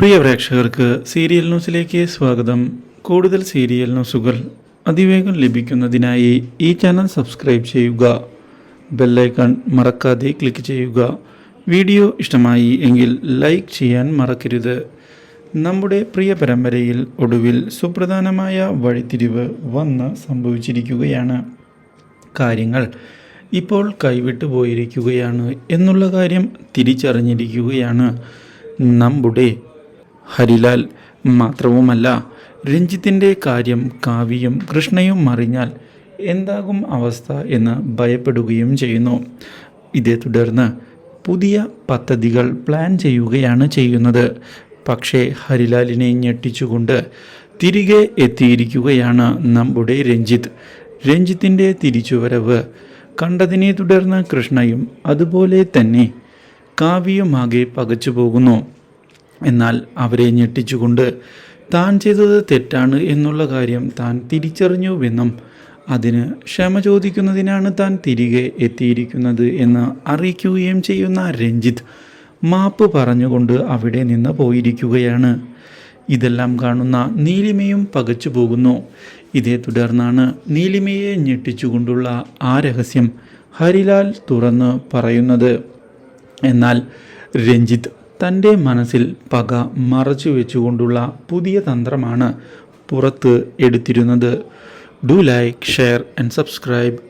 പ്രിയ പ്രേക്ഷകർക്ക് സീരിയൽ ന്യൂസിലേക്ക് സ്വാഗതം. കൂടുതൽ സീരിയൽ ന്യൂസുകൾ അതിവേഗം ലഭിക്കുന്നതിനായി ഈ ചാനൽ സബ്സ്ക്രൈബ് ചെയ്യുക. ബെല്ലൈക്കൺ മറക്കാതെ ക്ലിക്ക് ചെയ്യുക. വീഡിയോ ഇഷ്ടമായി എങ്കിൽ ലൈക്ക് ചെയ്യാൻ മറക്കരുത്. നമ്മുടെ പ്രിയ പരമ്പരയിൽ ഒടുവിൽ സുപ്രധാനമായ വഴിത്തിരിവ് വന്ന് സംഭവിച്ചിരിക്കുകയാണ്. കാര്യങ്ങൾ ഇപ്പോൾ കൈവിട്ടു പോയിരിക്കുകയാണ് എന്നുള്ള കാര്യം തിരിച്ചറിഞ്ഞിരിക്കുകയാണ്. നമ്മുടെ ഹരിലാൽ മാത്രവുമല്ല രഞ്ജിത്തിന്റെ കാര്യം കാവ്യയും കൃഷ്ണയും അറിഞ്ഞാൽ എന്താകും അവസ്ഥ എന്ന് ഭയപ്പെടുകയും ചെയ്യുന്നു. ഇതേ തുടർന്ന് പുതിയ പദ്ധതികൾ പ്ലാൻ ചെയ്യുകയാണ് ചെയ്യുന്നത്. പക്ഷേ ഹരിലാലിനെ ഞെട്ടിച്ചുകൊണ്ട് തിരികെ എത്തിയിരിക്കുകയാണ് നമ്മുടെ രഞ്ജിത്ത്. രഞ്ജിത്തിന്റെ തിരിച്ചുവരവ് കണ്ടതിനെ തുടർന്ന് കൃഷ്ണയും അതുപോലെ തന്നെ കാവ്യയുമാകെ പകച്ചു പോകുന്നു എന്നാൽ അവരെ ഞെട്ടിച്ചുകൊണ്ട് താൻ ചെയ്തത് തെറ്റാണ് എന്നുള്ള കാര്യം താൻ തിരിച്ചറിഞ്ഞുവെന്നും അതിന് ക്ഷമ ചോദിക്കുന്നതിനാണ് താൻ തിരികെ എത്തിയിരിക്കുന്നത് എന്ന് അറിയിക്കുകയും ചെയ്യുന്ന രഞ്ജിത്ത് മാപ്പ് പറഞ്ഞുകൊണ്ട് അവിടെ നിന്ന് പോയിരിക്കുകയാണ്. ഇതെല്ലാം കാണുന്ന നീലിമയും പകച്ചു പോകുന്നു. ഇതേ തുടർന്നാണ് നീലിമയെ ഞെട്ടിച്ചുകൊണ്ടുള്ള ആ രഹസ്യം ഹരിലാൽ തുറന്ന് പറയുന്നത്. എന്നാൽ രഞ്ജിത്ത് തന്റെ മനസ്സിൽ പക മറച്ചു വെച്ചുകൊണ്ടുള്ള പുതിയ തന്ത്രമാണ് പുറത്ത് എടുത്തിരുന്നത്. Do like share and subscribe